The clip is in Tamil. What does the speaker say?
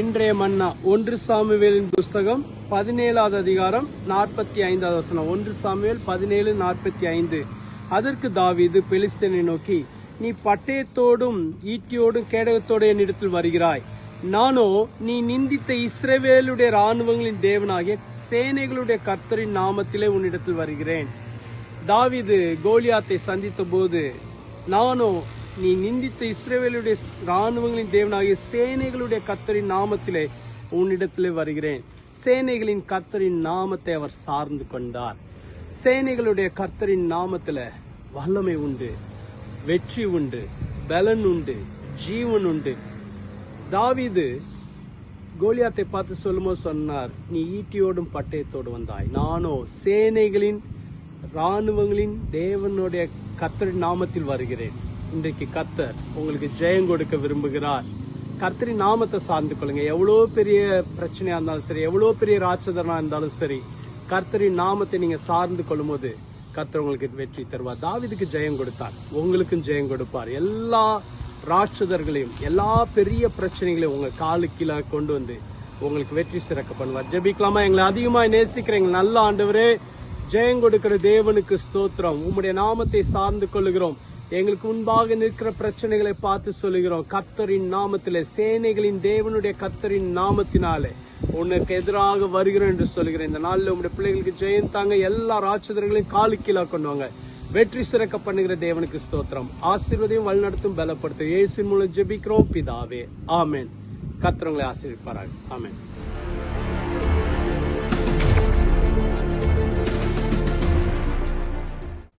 இன்றைய மன்னா ஒன்று சாமுவேலின் புஸ்தகம் பதினேழாவது அதிகாரம் நாற்பத்தி ஐந்தாவது வசனம். ஒன்று சாமுவேல் பதினேழு நாற்பத்தி ஐந்து அதற்கு தாவிது பெலிஸ்தனை நோக்கி நீ பட்டயத்தோடும் ஈட்டியோடும் கேடகத்தோடு என்னிடத்தில் வருகிறாய். நானோ நீ நிந்தித்த இஸ்ரவேலுடைய ராணுவங்களின் தேவனாகிய சேனைகளுடைய கர்த்தரின் நாமத்திலே உன்னிடத்தில் வருகிறேன். தாவிது கோலியாத்தை சந்தித்த போது நானோ நீ நிந்தித்த இஸ்ரேவேலுடைய ராணுவங்களின் தேவனாகிய சேனைகளுடைய கர்த்தரின் நாமத்திலே உன்னிடத்திலே வருகிறேன். சேனைகளின் கர்த்தரின் நாமத்தை அவர் சார்ந்து கொண்டார். சேனைகளுடைய கர்த்தரின் நாமத்தில் வல்லமை உண்டு வெற்றி உண்டு பலன் உண்டு ஜீவன் உண்டு. தாவிது கோலியாத்தை பார்த்து சொல்லும்போது சொன்னார் நீ ஈட்டியோடும் பட்டயத்தோடு வந்தாய். நானோ சேனைகளின் ராணுவங்களின் தேவனுடைய கத்தரின் நாமத்தில் வருகிறேன். இன்றைக்கு கர்த்தர் உங்களுக்கு ஜெயம் கொடுக்க விரும்புகிறார். கர்த்தரின் நாமத்தை சார்ந்து கொள்ளுங்க. எவ்வளோ பெரிய பிரச்சனையா இருந்தாலும் சரி எவ்வளோ பெரிய ராட்சதனா இருந்தாலும் சரி கர்த்தரின் நாமத்தை நீங்க சார்ந்து கொள்ளும்போது கர்த்தர் உங்களுக்கு வெற்றி தருவார். தாவிதுக்கு ஜெயம் கொடுத்தார். உங்களுக்கும் ஜெயம் கொடுப்பார். எல்லா ராட்சதர்களையும் எல்லா பெரிய பிரச்சனைகளையும் உங்க காலு கீழே கொண்டு வந்து உங்களுக்கு வெற்றி சிறக்க பண்ணுவார். ஜெபிக்கலாமா? எங்களை அதிகமாக நேசிக்கிற எங்கள் நல்ல ஆண்டவரே ஜெயம் கொடுக்கிற தேவனுக்கு ஸ்தோத்திரம். உம்முடைய நாமத்தை சார்ந்து கொள்ளுகிறோம். எங்களுக்கு முன்பாக நிற்கிற பிரச்சனைகளை பார்த்து சொல்லுகிறோம். கத்தரின் நாமத்திலே சேனைகளின் தேவனுடைய கத்தரின் நாமத்தினாலே உனக்கு எதிராக வருகிறோம் என்று சொல்லுகிறேன். இந்த நாளில் உங்களுடைய பிள்ளைகளுக்கு ஜெயம் தாங்க எல்லா ராட்சதர்களையும் காலு கீழே கொண்டுவாங்க வெற்றி சிறக்க பண்ணுகிற தேவனுக்கு ஸ்தோத்திரம். ஆசீர்வதையும் வழிநடத்தும் பலப்படுத்தும். இயேசு மூலம் ஜெபிக்கிறோம் பிதாவே. ஆமேன். கத்திரங்களை ஆசீர்விப்பாராக. ஆமேன்.